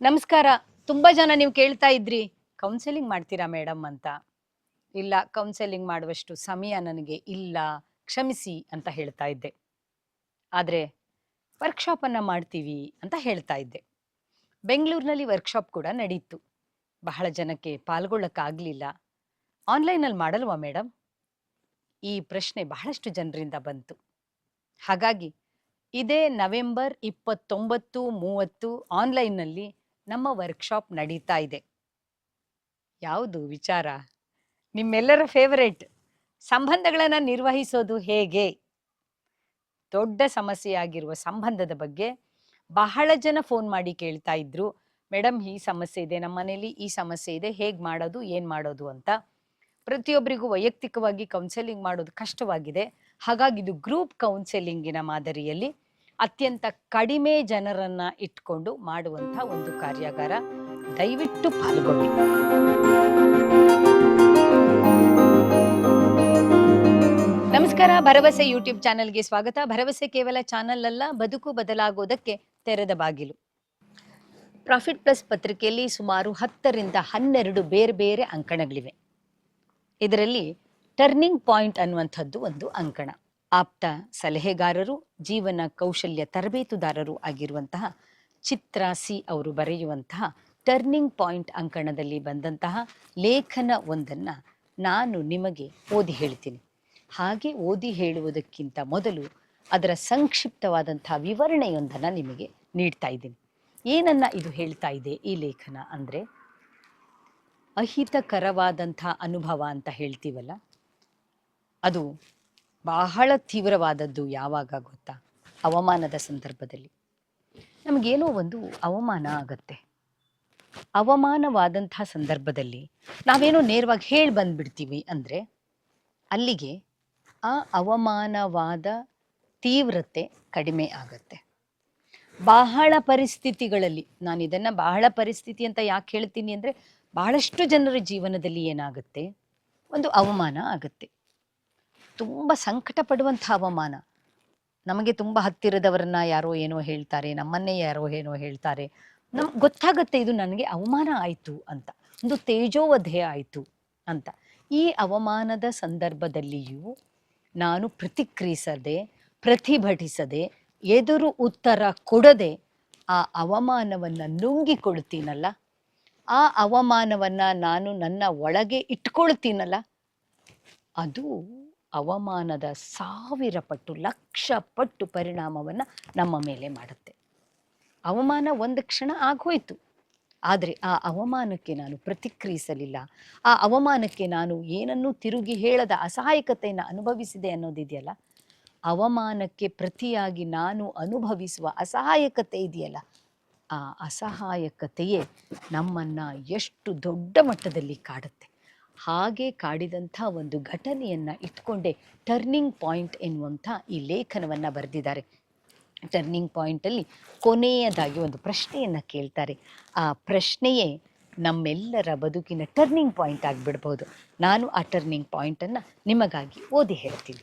ನಮಸ್ಕಾರ. ತುಂಬಾ ಜನ ನೀವು ಕೇಳ್ತಾ ಇದ್ರಿ ಕೌನ್ಸೆಲಿಂಗ್ ಮಾಡ್ತೀರಾ ಮೇಡಮ್ ಅಂತ? ಇಲ್ಲ ಕೌನ್ಸೆಲಿಂಗ್ ಮಾಡುವಷ್ಟು ಸಮಯ ನನಗೆ ಇಲ್ಲ, ಕ್ಷಮಿಸಿ ಅಂತ ಹೇಳ್ತಾ ಇದ್ದೆ. ಆದರೆ ವರ್ಕ್ಶಾಪ್ ಅನ್ನ ಮಾಡ್ತೀವಿ ಅಂತ ಹೇಳ್ತಾ ಇದ್ದೆ. ಬೆಂಗಳೂರಿನಲ್ಲಿ ವರ್ಕ್ಶಾಪ್ ಕೂಡ ನಡೀತು. ಬಹಳ ಜನಕ್ಕೆ ಪಾಲ್ಗೊಳ್ಳಕ್ಕಾಗ್ಲಿಲ್ಲ. ಆನ್ಲೈನಲ್ಲಿ ಮಾಡಲ್ವಾ ಮೇಡಮ್ ಈ ಪ್ರಶ್ನೆ ಬಹಳಷ್ಟು ಜನರಿಂದ ಬಂತು. ಹಾಗಾಗಿ, ಇದೇ ನವೆಂಬರ್ ಇಪ್ಪತ್ತೊಂಬತ್ತು ಮೂವತ್ತು ಆನ್ಲೈನ್ನಲ್ಲಿ ನಮ್ಮ ವರ್ಕ್ಶಾಪ್ ನಡೀತಾ ಇದೆ. ಯಾವುದು ವಿಚಾರ? ನಿಮ್ಮೆಲ್ಲರ ಫೇವರೇಟ್ ಸಂಬಂಧಗಳನ್ನು ನಿರ್ವಹಿಸೋದು ಹೇಗೆ? ದೊಡ್ಡ ಸಮಸ್ಯೆಯಾಗಿರುವ ಸಂಬಂಧದ ಬಗ್ಗೆ ಬಹಳ ಜನ ಫೋನ್ ಮಾಡಿ ಕೇಳ್ತಾ ಇದ್ರು. ಮೇಡಮ್ ಈ ಸಮಸ್ಯೆ ಇದೆ, ನಮ್ಮ ಮನೇಲಿ ಈ ಸಮಸ್ಯೆ ಇದೆ, ಹೇಗೆ ಮಾಡೋದು, ಏನು ಮಾಡೋದು ಅಂತ? ಪ್ರತಿಯೊಬ್ಬರಿಗೂ ವೈಯಕ್ತಿಕವಾಗಿ ಕೌನ್ಸೆಲಿಂಗ್ ಮಾಡೋದು ಕಷ್ಟವಾಗಿದೆ. ಹಾಗಾಗಿ ಇದು ಗ್ರೂಪ್ ಕೌನ್ಸೆಲಿಂಗಿನ ಮಾದರಿಯಲ್ಲಿ ಅತ್ಯಂತ ಕಡಿಮೆ ಜನರನ್ನ ಇಟ್ಕೊಂಡು ಮಾಡುವಂಥ ಒಂದು ಕಾರ್ಯಾಗಾರ. ದಯವಿಟ್ಟು ಪಾಲ್ಗೊಳ್ಳಿ. ನಮಸ್ಕಾರ, ಭರವಸೆ ಯೂಟ್ಯೂಬ್ ಚಾನೆಲ್ಗೆ ಸ್ವಾಗತ. ಭರವಸೆ ಕೇವಲ ಚಾನೆಲ್ ಅಲ್ಲ ಬದುಕು ಬದಲಾಗೋದಕ್ಕೆ ತೆರೆದ ಬಾಗಿಲು. ಪ್ರಾಫಿಟ್ ಪ್ಲಸ್ ಪತ್ರಿಕೆಯಲ್ಲಿ ಸುಮಾರು ಹತ್ತರಿಂದ ಹನ್ನೆರಡು ಬೇರೆ ಬೇರೆ ಅಂಕಣಗಳಿವೆ. ಇದರಲ್ಲಿ ಟರ್ನಿಂಗ್ ಪಾಯಿಂಟ್ ಅನ್ನುವಂಥದ್ದು ಒಂದು ಅಂಕಣ. ಆಪ್ತ ಸಲಹೆಗಾರರು, ಜೀವನ ಕೌಶಲ್ಯ ತರಬೇತುದಾರರು ಆಗಿರುವಂತಹ ಚಿತ್ರ ಸಿ ಅವರು ಬರೆಯುವಂತಹ ಟರ್ನಿಂಗ್ ಪಾಯಿಂಟ್ ಅಂಕಣದಲ್ಲಿ ಬಂದಂತಹ ಲೇಖನ ಒಂದನ್ನು ನಾನು ನಿಮಗೆ ಓದಿ ಹೇಳ್ತೀನಿ. ಹಾಗೆ ಓದಿ ಹೇಳುವುದಕ್ಕಿಂತ ಮೊದಲು ಅದರ ಸಂಕ್ಷಿಪ್ತವಾದಂತಹ ವಿವರಣೆಯೊಂದನ್ನು ನಿಮಗೆ ನೀಡ್ತಾ ಇದ್ದೀನಿ. ಏನನ್ನ ಇದು ಹೇಳ್ತಾ ಇದೆ ಈ ಲೇಖನ ಅಂದರೆ? ಅಹಿತಕರವಾದಂಥ ಅನುಭವ ಅಂತ ಹೇಳ್ತೀವಲ್ಲ? ಅದು ಬಹಳ ತೀವ್ರವಾದದ್ದು ಯಾವಾಗ ಗೊತ್ತಾ? ಅವಮಾನದ ಸಂದರ್ಭದಲ್ಲಿ. ನಮಗೇನೋ ಒಂದು ಅವಮಾನ ಆಗತ್ತೆ. ಅವಮಾನವಾದಂಥ ಸಂದರ್ಭದಲ್ಲಿ ನಾವೇನೋ ನೇರವಾಗಿ ಹೇಳಿ ಬಂದ್ಬಿಡ್ತೀವಿ ಅಂದರೆ ಅಲ್ಲಿಗೆ ಆ ಅವಮಾನವಾದ ತೀವ್ರತೆ ಕಡಿಮೆ ಆಗತ್ತೆ. ಬಹಳ ಪರಿಸ್ಥಿತಿಗಳಲ್ಲಿ ನಾನು ಇದನ್ನು ಬಹಳ ಪರಿಸ್ಥಿತಿ ಅಂತ ಯಾಕೆ ಹೇಳ್ತೀನಿ ಅಂದರೆ ಬಹಳಷ್ಟು ಜನರ ಜೀವನದಲ್ಲಿ ಏನಾಗುತ್ತೆ? ಒಂದು ಅವಮಾನ ಆಗುತ್ತೆ. ತುಂಬ ಸಂಕಟ ಪಡುವಂಥ ಅವಮಾನ ನಮಗೆ ತುಂಬ ಹತ್ತಿರದವರನ್ನ ಯಾರೋ ಏನೋ ಹೇಳ್ತಾರೆ, ನಮ್ಮನ್ನೇ ಯಾರೋ ಏನೋ ಹೇಳ್ತಾರೆ. ನಮ್ ಗೊತ್ತಾಗತ್ತೆ ಇದು ನನಗೆ ಅವಮಾನ ಆಯಿತು ಅಂತ, ಒಂದು ತೇಜೋವಧೆ ಆಯಿತು ಅಂತ. ಈ ಅವಮಾನದ ಸಂದರ್ಭದಲ್ಲಿಯೂ ನಾನು ಪ್ರತಿಕ್ರಿಯಿಸದೆ, ಪ್ರತಿಭಟಿಸದೆ, ಎದುರು ಉತ್ತರ ಕೊಡದೆ ಆ ಅವಮಾನವನ್ನು ನುಂಗಿಕೊಳ್ತೀನಲ್ಲ? ಆ ಅವಮಾನವನ್ನ ನಾನು ನನ್ನ ಒಳಗೆ ಇಟ್ಕೊಳ್ತೀನಲ್ಲ? ಅದು ಅವಮಾನದ ಸಾವಿರ ಪಟ್ಟು, ಲಕ್ಷ ಪಟ್ಟು ಪರಿಣಾಮವನ್ನು ನಮ್ಮ ಮೇಲೆ ಮಾಡುತ್ತೆ. ಅವಮಾನ ಒಂದು ಕ್ಷಣ ಆಗೋಯ್ತು ಆದರೆ ಆ ಅವಮಾನಕ್ಕೆ ನಾನು ಪ್ರತಿಕ್ರಿಯಿಸಲಿಲ್ಲ. ಆ ಅವಮಾನಕ್ಕೆ ನಾನು ಏನನ್ನೂ ತಿರುಗಿ ಹೇಳದ ಅಸಹಾಯಕತೆಯನ್ನು ಅನುಭವಿಸಿದೆ ಅನ್ನೋದಿದೆಯಲ್ಲ? ಅವಮಾನಕ್ಕೆ ಪ್ರತಿಯಾಗಿ ನಾನು ಅನುಭವಿಸುವ ಅಸಹಾಯಕತೆ ಇದೆಯಲ್ಲ? ಆ ಅಸಹಾಯಕತೆಯೇ ನಮ್ಮನ್ನು ಎಷ್ಟು ದೊಡ್ಡ ಮಟ್ಟದಲ್ಲಿ ಕಾಡುತ್ತೆ. ಹಾಗೆ ಕಾಡಿದಂಥ ಒಂದು ಘಟನೆಯನ್ನು ಇಟ್ಕೊಂಡೇ ಟರ್ನಿಂಗ್ ಪಾಯಿಂಟ್ ಎನ್ನುವಂಥ ಈ ಲೇಖನವನ್ನು ಬರೆದಿದ್ದಾರೆ. ಟರ್ನಿಂಗ್ ಪಾಯಿಂಟಲ್ಲಿ ಕೊನೆಯದಾಗಿ ಒಂದು ಪ್ರಶ್ನೆಯನ್ನು ಕೇಳ್ತಾರೆ. ಆ ಪ್ರಶ್ನೆಯೇ ನಮ್ಮೆಲ್ಲರ ಬದುಕಿನ ಟರ್ನಿಂಗ್ ಪಾಯಿಂಟ್ ಆಗಿಬಿಡ್ಬೋದು. ನಾನು ಆ ಟರ್ನಿಂಗ್ ಪಾಯಿಂಟನ್ನು ನಿಮಗಾಗಿ ಓದಿ ಹೇಳ್ತೀನಿ.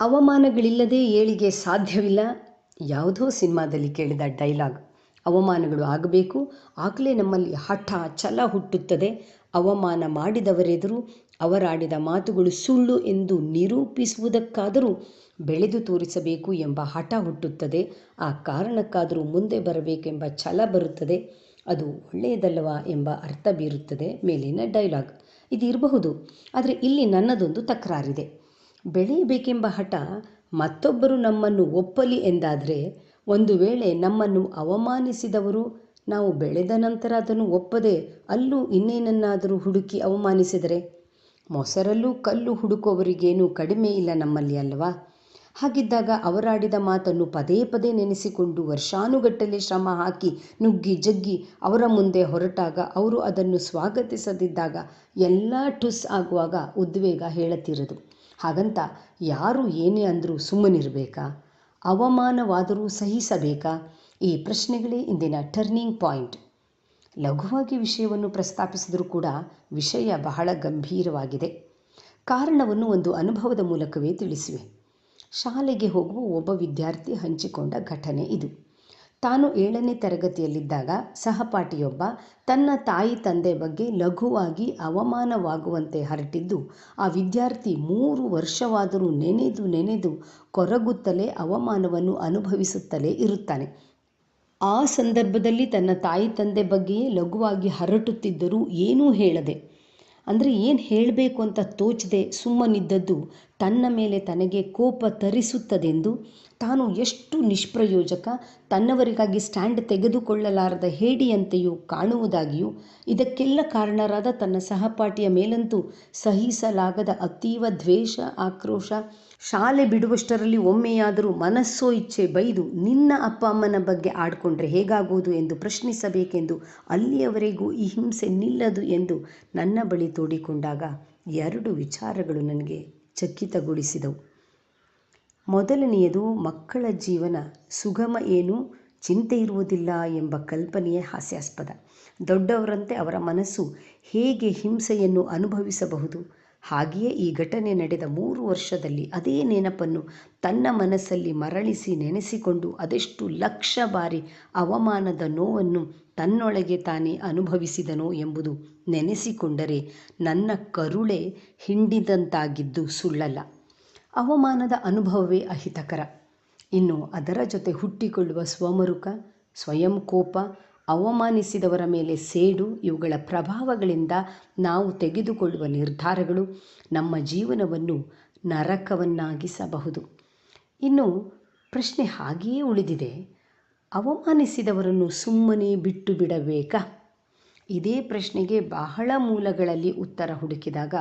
ಅವಮಾನಗಳಿಲ್ಲದೆ ಏಳಿಗೆ ಸಾಧ್ಯವಿಲ್ಲ. ಯಾವುದೋ ಸಿನಿಮಾದಲ್ಲಿ ಕೇಳಿದ ಡೈಲಾಗ್, ಅವಮಾನಗಳು ಆಗಬೇಕು, ಆಗಲೇ ನಮ್ಮಲ್ಲಿ ಹಠ, ಛಲ ಹುಟ್ಟುತ್ತದೆ. ಅವಮಾನ ಮಾಡಿದವರೆದುರು ಅವರಾಡಿದ ಮಾತುಗಳು ಸುಳ್ಳು ಎಂದು ನಿರೂಪಿಸುವುದಕ್ಕಾದರೂ ಬೆಳೆದು ತೋರಿಸಬೇಕು ಎಂಬ ಹಠ ಹುಟ್ಟುತ್ತದೆ. ಆ ಕಾರಣಕ್ಕಾದರೂ ಮುಂದೆ ಬರಬೇಕೆಂಬ ಛಲ ಬರುತ್ತದೆ. ಅದು ಒಳ್ಳೆಯದಲ್ಲವಾ ಎಂಬ ಅರ್ಥ ಬೀರುತ್ತದೆ. ಮೇಲಿನ ಡೈಲಾಗ್. ಇದು ಇರಬಹುದು ಆದರೆ ಇಲ್ಲಿ ನನ್ನದೊಂದು ತಕರಾರಿದೆ. ಬೆಳೆಯಬೇಕೆಂಬ ಹಠ ಮತ್ತೊಬ್ಬರು ನಮ್ಮನ್ನು ಒಪ್ಪಲಿ ಎಂದಾದರೆ, ಒಂದು ವೇಳೆ ನಮ್ಮನ್ನು ಅವಮಾನಿಸಿದವರು ನಾವು ಬೆಳೆದ ನಂತರ ಅದನ್ನು ಒಪ್ಪದೆ ಅಲ್ಲೂ ಇನ್ನೇನನ್ನಾದರೂ ಹುಡುಕಿ ಅವಮಾನಿಸಿದರೆ? ಮೊಸರಲ್ಲೂ ಕಲ್ಲು ಹುಡುಕುವವರಿಗೇನೂ ಕಡಿಮೆ ಇಲ್ಲ ನಮ್ಮಲ್ಲಿ ಅಲ್ವಾ? ಹಾಗಿದ್ದಾಗ ಅವರಾಡಿದ ಮಾತನ್ನು ಪದೇ ಪದೇ ನೆನೆಸಿಕೊಂಡು ವರ್ಷಾನುಗಟ್ಟಲೆ ಶ್ರಮ ಹಾಕಿ ನುಗ್ಗಿ ಜಗ್ಗಿ ಅವರ ಮುಂದೆ ಹೊರಟಾಗ ಅವರು ಅದನ್ನು ಸ್ವಾಗತಿಸದಿದ್ದಾಗ ಎಲ್ಲ ಠುಸ್ ಆಗುವಾಗ ಉದ್ವೇಗ ಹೇಳತಿರದು. ಹಾಗಂತ ಯಾರು ಏನೇ ಅಂದರೂ ಸುಮ್ಮನಿರಬೇಕಾ? ಅವಮಾನವಾದರೂ ಸಹಿಸಬೇಕಾ? ಈ ಪ್ರಶ್ನೆಗಳೇ ಇಂದಿನ ಟರ್ನಿಂಗ್ ಪಾಯಿಂಟ್ ಲಘುವಾಗಿ ವಿಷಯವನ್ನು ಪ್ರಸ್ತಾಪಿಸಿದರೂ ಕೂಡ ವಿಷಯ ಬಹಳ ಗಂಭೀರವಾಗಿದೆ. ಕಾರಣವನ್ನು ಒಂದು ಅನುಭವದ ಮೂಲಕವೇ ತಿಳಿಸುವೆ. ಶಾಲೆಗೆ ಹೋಗುವ ಒಬ್ಬ ವಿದ್ಯಾರ್ಥಿ ಹಂಚಿಕೊಂಡ ಘಟನೆ ಇದು. ತಾನು ಏಳನೇ ತರಗತಿಯಲ್ಲಿದ್ದಾಗ ಸಹಪಾಠಿಯೊಬ್ಬ ತನ್ನ ತಾಯಿ ತಂದೆ ಬಗ್ಗೆ ಲಘುವಾಗಿ ಅವಮಾನವಾಗುವಂತೆ ಹರಟಿದ್ದು, ಆ ವಿದ್ಯಾರ್ಥಿ ಮೂರು ವರ್ಷವಾದರೂ ನೆನೆದು ನೆನೆದು ಕೊರಗುತ್ತಲೇ ಅವಮಾನವನ್ನು ಅನುಭವಿಸುತ್ತಲೇ ಇರುತ್ತಾನೆ. ಆ ಸಂದರ್ಭದಲ್ಲಿ ತನ್ನ ತಾಯಿ ತಂದೆ ಬಗ್ಗೆಯೇ ಲಘುವಾಗಿ ಹರಟುತ್ತಿದ್ದರೂ ಏನೂ ಹೇಳದೆ, ಅಂದರೆ ಏನು ಹೇಳಬೇಕು ಅಂತ ತೋಚದೆ ಸುಮ್ಮನಿದ್ದದ್ದು ತನ್ನ ಮೇಲೆ ತನಗೆ ಕೋಪ ತರಿಸುತ್ತದೆಂದು ತಾನು ಎಷ್ಟು ನಿಷ್ಪ್ರಯೋಜಕ, ತನ್ನವರಿಗಾಗಿ ಸ್ಟ್ಯಾಂಡ್ ತೆಗೆದುಕೊಳ್ಳಲಾರದ ಹೇಡಿಯಂತೆಯೂ ಕಾಣುವುದಾಗಿಯೂ ಇದಕ್ಕೆಲ್ಲ ಕಾರಣರಾದ ತನ್ನ ಸಹಪಾಠಿಯ ಮೇಲಂತೂ ಸಹಿಸಲಾಗದ ಅತೀವ ದ್ವೇಷ, ಆಕ್ರೋಶ ಶಾಲೆ ಬಿಡುವಷ್ಟರಲ್ಲಿ ಒಮ್ಮೆಯಾದರೂ ಮನಸ್ಸೋ ಇಚ್ಛೆ ಬೈದು ನಿನ್ನ ಅಪ್ಪ ಅಮ್ಮನ ಬಗ್ಗೆ ಆಡಿಕೊಂಡ್ರೆ ಹೇಗಾಗುವುದು ಎಂದು ಪ್ರಶ್ನಿಸಬೇಕೆಂದು ಅಲ್ಲಿಯವರೆಗೂ ಈ ಹಿಂಸೆ ನಿಲ್ಲದು ಎಂದು ನನ್ನ ಬಳಿ ತೋಡಿಕೊಂಡಾಗ ಎರಡು ವಿಚಾರಗಳು ನನಗೆ ಚಕಿತಗೊಳಿಸಿದವು. ಮೊದಲನೆಯದು, ಮಕ್ಕಳ ಜೀವನ ಸುಗಮ ಏನು? ಚಿಂತೆ ಇರುವುದಿಲ್ಲ ಎಂಬ ಕಲ್ಪನೆಯೇ ಹಾಸ್ಯಾಸ್ಪದ. ದೊಡ್ಡವರಂತೆ ಅವರ ಮನಸ್ಸು ಹೇಗೆ ಹಿಂಸೆಯನ್ನು ಅನುಭವಿಸಬಹುದು? ಹಾಗೆಯೇ ಈ ಘಟನೆ ನಡೆದ ಮೂರು ವರ್ಷದಲ್ಲಿ ಅದೇ ನೆನಪನ್ನು ತನ್ನ ಮನಸ್ಸಲ್ಲಿ ಮರಳಿಸಿ ನೆನೆಸಿಕೊಂಡು ಅದೆಷ್ಟು ಲಕ್ಷ ಬಾರಿ ಅವಮಾನದ ನೋವನ್ನು ತನ್ನೊಳಗೆ ತಾನೇ ಅನುಭವಿಸಿದನೋ ಎಂಬುದು ನೆನೆಸಿಕೊಂಡರೆ ನನ್ನ ಕರುಳೆ ಹಿಂಡಿದಂತಾಗಿದ್ದು ಸುಳ್ಳಲ್ಲ. ಅವಮಾನದ ಅನುಭವವೇ ಅಹಿತಕರ. ಇನ್ನು ಅದರ ಜೊತೆ ಹುಟ್ಟಿಕೊಳ್ಳುವ ಸ್ವಮರುಕ ಸ್ವಯಂ ಕೋಪ ಅವಮಾನಿಸಿದವರ ಮೇಲೆ ಸೇಡು, ಇವುಗಳ ಪ್ರಭಾವಗಳಿಂದ ನಾವು ತೆಗೆದುಕೊಳ್ಳುವ ನಿರ್ಧಾರಗಳು ನಮ್ಮ ಜೀವನವನ್ನು ನರಕವನ್ನಾಗಿಸಬಹುದು. ಇನ್ನು ಪ್ರಶ್ನೆ ಹಾಗೆಯೇ ಉಳಿದಿದೆ. ಅವಮಾನಿಸಿದವರನ್ನು ಸುಮ್ಮನೆ ಬಿಟ್ಟು ಬಿಡಬೇಕಾ? ಇದೇ ಪ್ರಶ್ನೆಗೆ ಬಹಳ ಮೂಲಗಳಲ್ಲಿ ಉತ್ತರ ಹುಡುಕಿದಾಗ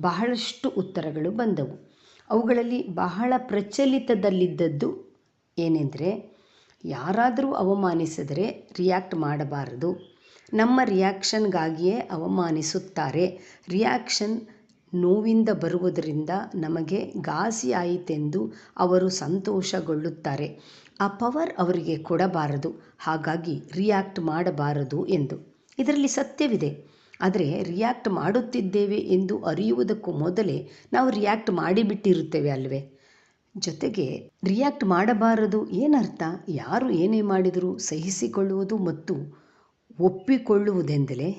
ಬಹಳಷ್ಟು ಉತ್ತರಗಳು ಬಂದವು. ಅವುಗಳಲ್ಲಿ ಬಹಳ ಪ್ರಚಲಿತದಲ್ಲಿದ್ದದ್ದು ಏನೆಂದರೆ ಯಾರಾದರೂ ಅವಮಾನಿಸಿದರೆ ರಿಯಾಕ್ಟ್ ಮಾಡಬಾರದು. ನಮ್ಮ ರಿಯಾಕ್ಷನ್ಗಾಗಿಯೇ ಅವಮಾನಿಸುತ್ತಾರೆ. ರಿಯಾಕ್ಷನ್ ನೋವಿಂದ ಬರುವುದರಿಂದ ನಮಗೆ ಘಾಸಿಯಾಯಿತೆಂದು ಅವರು ಸಂತೋಷಗೊಳ್ಳುತ್ತಾರೆ. ಆ ಪವರ್ ಅವರಿಗೆ ಕೊಡಬಾರದು. ಹಾಗಾಗಿ ರಿಯಾಕ್ಟ್ ಮಾಡಬಾರದು ಎಂದು. ಇದರಲ್ಲಿ ಸತ್ಯವಿದೆ. ಆದರೆ ರಿಯಾಕ್ಟ್ ಮಾಡುತ್ತಿದ್ದೇವೆ ಎಂದು ಅರಿಯುವುದಕ್ಕೂ ಮೊದಲೇ ನಾವು ರಿಯಾಕ್ಟ್ ಮಾಡಿಬಿಟ್ಟಿರುತ್ತೇವೆ ಅಲ್ವೇ? ಜೊತೆಗೆ ರಿಯಾಕ್ಟ್ ಮಾಡಬಾರದು ಏನರ್ಥ? ಯಾರು ಏನೇ ಮಾಡಿದರೂ ಸಹಿಸಿಕೊಳ್ಳುವುದು ಮತ್ತು ಒಪ್ಪಿಕೊಳ್ಳುವುದೆಂದಲೇ?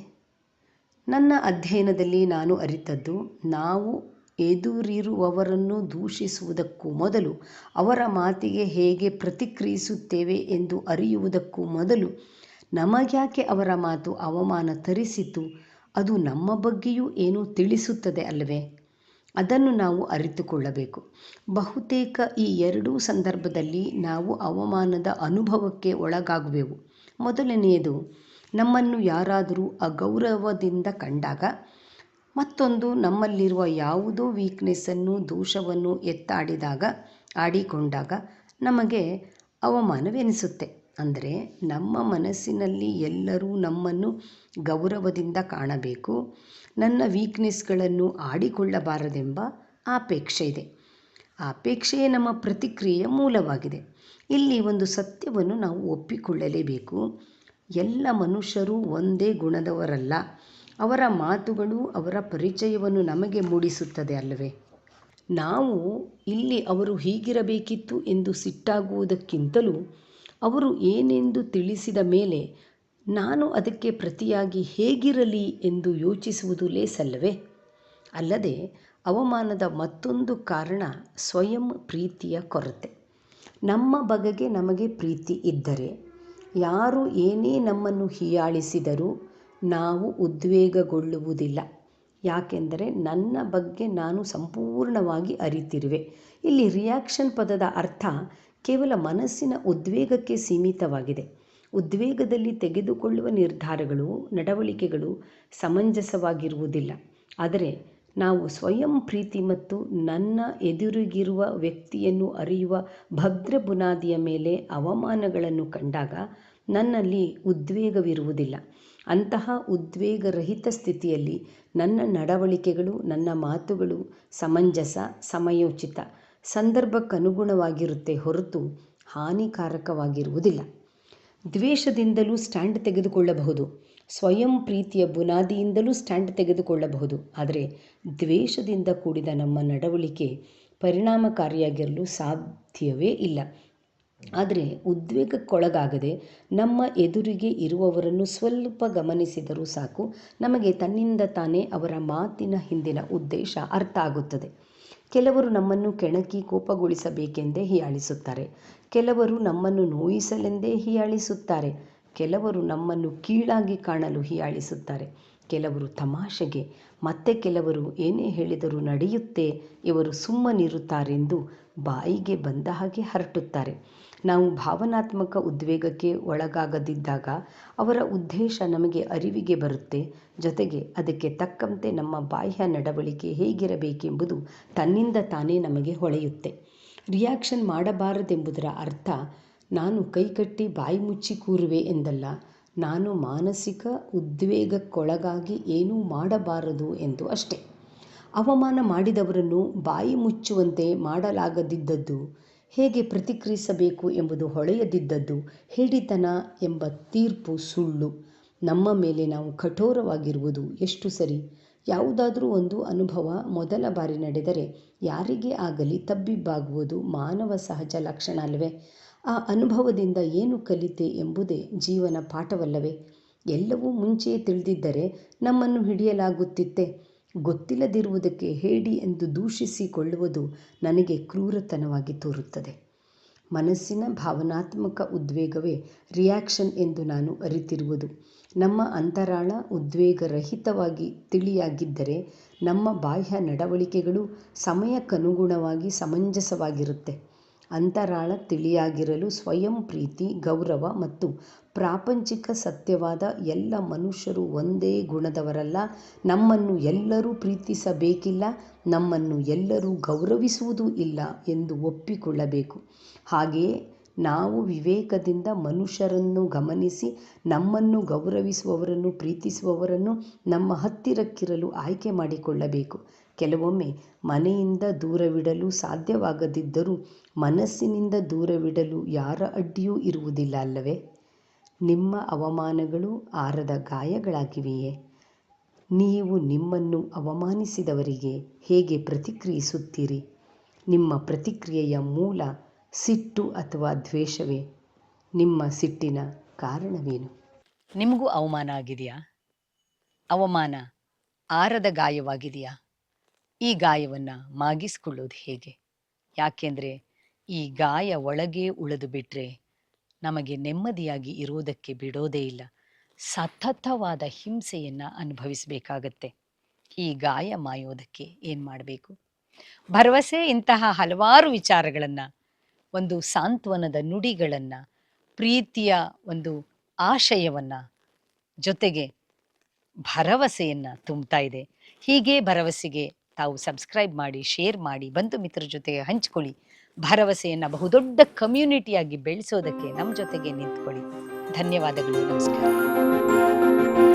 ನನ್ನ ಅಧ್ಯಯನದಲ್ಲಿ ನಾನು ಅರಿತದ್ದು, ನಾವು ಎದುರಿರುವವರನ್ನು ದೂಷಿಸುವುದಕ್ಕೂ ಮೊದಲು ಅವರ ಮಾತಿಗೆ ಹೇಗೆ ಪ್ರತಿಕ್ರಿಯಿಸುತ್ತೇವೆ ಎಂದು ಅರಿಯುವುದಕ್ಕೂ ಮೊದಲು ನಮಗ್ಯಾಕೆ ಅವರ ಮಾತು ಅವಮಾನ ತರಿಸಿತು? ಅದು ನಮ್ಮ ಬಗ್ಗೆಯೂ ಏನೂ ತಿಳಿಸುತ್ತದೆ ಅಲ್ಲವೇ? ಅದನ್ನು ನಾವು ಅರಿತುಕೊಳ್ಳಬೇಕು. ಬಹುತೇಕ ಈ ಎರಡೂ ಸಂದರ್ಭದಲ್ಲಿ ನಾವು ಅವಮಾನದ ಅನುಭವಕ್ಕೆ ಒಳಗಾಗುವೆವು. ಮೊದಲನೆಯದು, ನಮ್ಮನ್ನು ಯಾರಾದರೂ ಅಗೌರವದಿಂದ ಕಂಡಾಗ, ಮತ್ತೊಂದು ನಮ್ಮಲ್ಲಿರುವ ಯಾವುದೋ ವೀಕ್ನೆಸ್ಸನ್ನು ದೋಷವನ್ನು ಎತ್ತಾಡಿದಾಗ, ಆಡಿಕೊಂಡಾಗ ನಮಗೆ ಅವಮಾನವೆನಿಸುತ್ತೆ. ಅಂದರೆ ನಮ್ಮ ಮನಸ್ಸಿನಲ್ಲಿ ಎಲ್ಲರೂ ನಮ್ಮನ್ನು ಗೌರವದಿಂದ ಕಾಣಬೇಕು. ನನ್ನ ವೀಕ್ನೆಸ್ಗಳನ್ನು ಆಡಿಕೊಳ್ಳಬಾರದೆಂಬ ಆಪೇಕ್ಷೆ ಇದೆ. ಅಪೇಕ್ಷೆಯೇ ನಮ್ಮ ಪ್ರತಿಕ್ರಿಯೆಯ ಮೂಲವಾಗಿದೆ. ಇಲ್ಲಿ ಒಂದು ಸತ್ಯವನ್ನು ನಾವು ಒಪ್ಪಿಕೊಳ್ಳಲೇಬೇಕು. ಎಲ್ಲ ಮನುಷ್ಯರು ಒಂದೇ ಗುಣದವರಲ್ಲ. ಅವರ ಮಾತುಗಳು, ಅವರ ಪರಿಚಯವನ್ನು ನಮಗೆ ಮೂಡಿಸುತ್ತದೆ ಅಲ್ಲವೇ? ನಾವು ಇಲ್ಲಿ ಅವರು ಹೀಗಿರಬೇಕಿತ್ತು ಎಂದು ಸಿಟ್ಟಾಗುವುದಕ್ಕಿಂತಲೂ ಅವರು ಏನೆಂದು ತಿಳಿಸಿದ ಮೇಲೆ ನಾನು ಅದಕ್ಕೆ ಪ್ರತಿಯಾಗಿ ಹೇಗಿರಲಿ ಎಂದು ಯೋಚಿಸುವುದು ಲೇಸಲ್ಲವೇ? ಅಲ್ಲದೆ ಅವಮಾನದ ಮತ್ತೊಂದು ಕಾರಣ ಸ್ವಯಂ ಪ್ರೀತಿಯ ಕೊರತೆ. ನಮ್ಮ ಬಗೆಗೆ ನಮಗೆ ಪ್ರೀತಿ ಇದ್ದರೆ ಯಾರು ಏನೇ ನಮ್ಮನ್ನು ಹೀಯಾಳಿಸಿದರೂ ನಾವು ಉದ್ವೇಗಗೊಳ್ಳುವುದಿಲ್ಲ. ಯಾಕೆಂದರೆ ನನ್ನ ಬಗ್ಗೆ ನಾನು ಸಂಪೂರ್ಣವಾಗಿ ಅರಿತಿರುವೆ. ಇಲ್ಲಿ ರಿಯಾಕ್ಷನ್ ಪದದ ಅರ್ಥ ಕೇವಲ ಮನಸ್ಸಿನ ಉದ್ವೇಗಕ್ಕೆ ಸೀಮಿತವಾಗಿದೆ. ಉದ್ವೇಗದಲ್ಲಿ ತೆಗೆದುಕೊಳ್ಳುವ ನಿರ್ಧಾರಗಳು, ನಡವಳಿಕೆಗಳು ಸಮಂಜಸವಾಗಿರುವುದಿಲ್ಲ. ಆದರೆ ನಾವು ಸ್ವಯಂ ಪ್ರೀತಿ ಮತ್ತು ನನ್ನ ಎದುರಿಗಿರುವ ವ್ಯಕ್ತಿಯನ್ನು ಅರಿಯುವ ಭದ್ರ ಬುನಾದಿಯ ಮೇಲೆ ಅವಮಾನಗಳನ್ನು ಕಂಡಾಗ ನನ್ನಲ್ಲಿ ಉದ್ವೇಗವಿರುವುದಿಲ್ಲ. ಅಂತಹ ಉದ್ವೇಗರಹಿತ ಸ್ಥಿತಿಯಲ್ಲಿ ನನ್ನ ನಡವಳಿಕೆಗಳು, ನನ್ನ ಮಾತುಗಳು ಸಮಂಜಸ, ಸಮಯೋಚಿತ. ಸಂದರ್ಭಕ್ಕನುಗುಣವಾಗಿರುತ್ತೆ ಹೊರತು ಹಾನಿಕಾರಕವಾಗಿರುವುದಿಲ್ಲ. ದ್ವೇಷದಿಂದಲೂ ಸ್ಟ್ಯಾಂಡ್ ತೆಗೆದುಕೊಳ್ಳಬಹುದು. ಸ್ವಯಂ ಪ್ರೀತಿಯ ಬುನಾದಿಯಿಂದಲೂ ಸ್ಟ್ಯಾಂಡ್ ತೆಗೆದುಕೊಳ್ಳಬಹುದು. ಆದರೆ ದ್ವೇಷದಿಂದ ಕೂಡಿದ ನಮ್ಮ ನಡವಳಿಕೆ ಪರಿಣಾಮಕಾರಿಯಾಗಿರಲು ಸಾಧ್ಯವೇ ಇಲ್ಲ. ಆದರೆ ಉದ್ವೇಗಕ್ಕೊಳಗಾಗದೆ ನಮ್ಮ ಎದುರಿಗೆ ಇರುವವರನ್ನು ಸ್ವಲ್ಪ ಗಮನಿಸಿದರೂ ಸಾಕು. ನಮಗೆ ತನ್ನಿಂದ ತಾನೇ ಅವರ ಮಾತಿನ ಹಿಂದಿನ ಉದ್ದೇಶ ಅರ್ಥ ಆಗುತ್ತದೆ. ಕೆಲವರು ನಮ್ಮನ್ನು ಕೆಣಕಿ ಕೋಪಗೊಳಿಸಬೇಕೆಂದೇ ಹೀಯಾಳಿಸುತ್ತಾರೆ. ಕೆಲವರು ನಮ್ಮನ್ನು ನೋಯಿಸಲೆಂದೇ ಹೀಯಾಳಿಸುತ್ತಾರೆ. ಕೆಲವರು ನಮ್ಮನ್ನು ಕೀಳಾಗಿ ಕಾಣಲು ಹೀಯಾಳಿಸುತ್ತಾರೆ. ಕೆಲವರು ತಮಾಷೆಗೆ, ಮತ್ತೆ ಕೆಲವರು ಏನೇ ಹೇಳಿದರೂ ನಡೆಯುತ್ತೆ, ಇವರು ಸುಮ್ಮನಿರುತ್ತಾರೆಂದು ಬಾಯಿಗೆ ಬಂದ ಹಾಗೆ ಹರಟುತ್ತಾರೆ. ನಾವು ಭಾವನಾತ್ಮಕ ಉದ್ವೇಗಕ್ಕೆ ಒಳಗಾಗದಿದ್ದಾಗ ಅವರ ಉದ್ದೇಶ ನಮಗೆ ಅರಿವಿಗೆ ಬರುತ್ತೆ. ಜೊತೆಗೆ ಅದಕ್ಕೆ ತಕ್ಕಂತೆ ನಮ್ಮ ಬಾಹ್ಯ ನಡವಳಿಕೆ ಹೇಗಿರಬೇಕೆಂಬುದು ತನ್ನಿಂದ ತಾನೇ ನಮಗೆ ಹೊಳೆಯುತ್ತೆ. ರಿಯಾಕ್ಷನ್ ಮಾಡಬಾರದೆಂಬುದರ ಅರ್ಥ, ನಾನು ಕೈಕಟ್ಟಿ ಬಾಯಿ ಮುಚ್ಚಿ ಕೂರುವೆ ಎಂದಲ್ಲ, ನಾನು ಮಾನಸಿಕ ಉದ್ವೇಗಕ್ಕೊಳಗಾಗಿ ಏನೂ ಮಾಡಬಾರದು ಎಂದು ಅಷ್ಟೆ. ಅವಮಾನ ಮಾಡಿದವರನ್ನು ಬಾಯಿ ಮುಚ್ಚುವಂತೆ ಮಾಡಲಾಗದಿದ್ದದ್ದು ಹೇಗೆ ಪ್ರತಿಕ್ರಿಯಿಸಬೇಕು ಎಂಬುದು ಹೊಳೆಯದಿದ್ದದ್ದು ಹಿಡಿತನ ಎಂಬ ತೀರ್ಪು ಸುಳ್ಳು. ನಮ್ಮ ಮೇಲೆ ನಾವು ಕಠೋರವಾಗಿರುವುದು ಎಷ್ಟು ಸರಿ? ಯಾವುದಾದರೂ ಒಂದು ಅನುಭವ ಮೊದಲ ಬಾರಿ ನಡೆದರೆ ಯಾರಿಗೆ ಆಗಲಿ ತಬ್ಬಿಬ್ಬಾಗುವುದು ಮಾನವ ಸಹಜ ಲಕ್ಷಣ ಅಲ್ಲವೇ ಆ ಅನುಭವದಿಂದ ಏನು ಕಲಿತೆ ಎಂಬುದೇ ಜೀವನ ಪಾಠವಲ್ಲವೇ? ಎಲ್ಲವೂ ಮುಂಚೆಯೇ ತಿಳಿದಿದ್ದರೆ ನಮ್ಮನ್ನು ಹಿಡಿಯಲಾಗುತ್ತಿತ್ತೆ. ಗೊತ್ತಿಲ್ಲದಿರುವುದಕ್ಕೆ ಹೇಡಿ ಎಂದು ದೂಷಿಸಿಕೊಳ್ಳುವುದು ನನಗೆ ಕ್ರೂರತನವಾಗಿ ತೋರುತ್ತದೆ. ಮನಸ್ಸಿನ ಭಾವನಾತ್ಮಕ ಉದ್ವೇಗವೇ ರಿಯಾಕ್ಷನ್ ಎಂದು ನಾನು ಅರಿತಿರುವುದು. ನಮ್ಮ ಅಂತರಾಳ ಉದ್ವೇಗರಹಿತವಾಗಿ ತಿಳಿಯಾಗಿದ್ದರೆ ನಮ್ಮ ಬಾಹ್ಯ ನಡವಳಿಕೆಗಳು ಸಮಯಕ್ಕನುಗುಣವಾಗಿ ಸಮಂಜಸವಾಗಿರುತ್ತೆ. ಅಂತರಾಳ ತಿಳಿಯಾಗಿರಲು ಸ್ವಯಂ ಪ್ರೀತಿ, ಗೌರವ ಮತ್ತು ಪ್ರಾಪಂಚಿಕ ಸತ್ಯವಾದ ಎಲ್ಲ ಮನುಷ್ಯರು ಒಂದೇ ಗುಣದವರಲ್ಲ. ನಮ್ಮನ್ನು ಎಲ್ಲರೂ ಪ್ರೀತಿಸಬೇಕಿಲ್ಲ, ನಮ್ಮನ್ನು ಎಲ್ಲರೂ ಗೌರವಿಸುವುದೂ ಇಲ್ಲ ಎಂದು ಒಪ್ಪಿಕೊಳ್ಳಬೇಕು. ಹಾಗೆಯೇ ನಾವು ವಿವೇಕದಿಂದ ಮನುಷ್ಯರನ್ನು ಗಮನಿಸಿ, ನಮ್ಮನ್ನು ಗೌರವಿಸುವವರನ್ನು, ಪ್ರೀತಿಸುವವರನ್ನು ನಮ್ಮ ಹತ್ತಿರಕ್ಕಿರಲು ಆಯ್ಕೆ ಮಾಡಿಕೊಳ್ಳಬೇಕು. ಕೆಲವೊಮ್ಮೆ ಮನೆಯಿಂದ ದೂರವಿಡಲು ಸಾಧ್ಯವಾಗದಿದ್ದರೂ ಮನಸ್ಸಿನಿಂದ ದೂರವಿಡಲು ಯಾರ ಅಡ್ಡಿಯೂ ಇರುವುದಿಲ್ಲ ಅಲ್ಲವೇ? ನಿಮ್ಮ ಅವಮಾನಗಳು ಆರದ ಗಾಯಗಳಾಗಿವೆಯೇ? ನೀವು ನಿಮ್ಮನ್ನು ಅವಮಾನಿಸಿದವರಿಗೆ ಹೇಗೆ ಪ್ರತಿಕ್ರಿಯಿಸುತ್ತೀರಿ? ನಿಮ್ಮ ಪ್ರತಿಕ್ರಿಯೆಯ ಮೂಲ ಸಿಟ್ಟು ಅಥವಾ ದ್ವೇಷವೇ? ನಿಮ್ಮ ಸಿಟ್ಟಿನ ಕಾರಣವೇನು? ನಿಮಗೂ ಅವಮಾನ ಆಗಿದೆಯಾ? ಅವಮಾನ ಆರದ ಗಾಯವಾಗಿದೆಯಾ? ಈ ಗಾಯವನ್ನು ಮಾಗಿಸ್ಕೊಳ್ಳೋದು ಹೇಗೆ? ಯಾಕೆಂದರೆ ಈ ಗಾಯ ಒಳಗೆ ಉಳಿದು ಬಿಟ್ಟರೆ ನಮಗೆ ನೆಮ್ಮದಿಯಾಗಿ ಇರುವುದಕ್ಕೆ ಬಿಡೋದೇ ಇಲ್ಲ. ಸತತವಾದ ಹಿಂಸೆಯನ್ನು ಅನುಭವಿಸಬೇಕಾಗತ್ತೆ. ಈ ಗಾಯ ಮಾಯೋದಕ್ಕೆ ಏನು ಮಾಡಬೇಕು? ಭರವಸೆ ಇಂತಹ ಹಲವಾರು ವಿಚಾರಗಳನ್ನು, ಒಂದು ಸಾಂತ್ವನದ ನುಡಿಗಳನ್ನು, ಪ್ರೀತಿಯ ಒಂದು ಆಶಯವನ್ನು ಜೊತೆಗೆ ಭರವಸೆಯನ್ನು ತುಂಬ್ತಾ ಇದೆ. ಹೀಗೆ ಭರವಸೆಗೆ ತಾವು ಸಬ್ಸ್ಕ್ರೈಬ್ ಮಾಡಿ ಶೇರ್ ಮಾಡಿ, ಬಂಧು ಮಿತ್ರರ ಜೊತೆ ಹಂಚಿಕೊಳ್ಳಿ. ಭರವಸೆಯನ್ನು ಬಹುದೊಡ್ಡ ಕಮ್ಯುನಿಟಿಯಾಗಿ ಬೆಳೆಸೋದಕ್ಕೆ ನಮ್ಮ ಜೊತೆಗೆ ನಿಂತ್ಕೊಳ್ಳಿ. ಧನ್ಯವಾದಗಳು, ನಮಸ್ಕಾರ.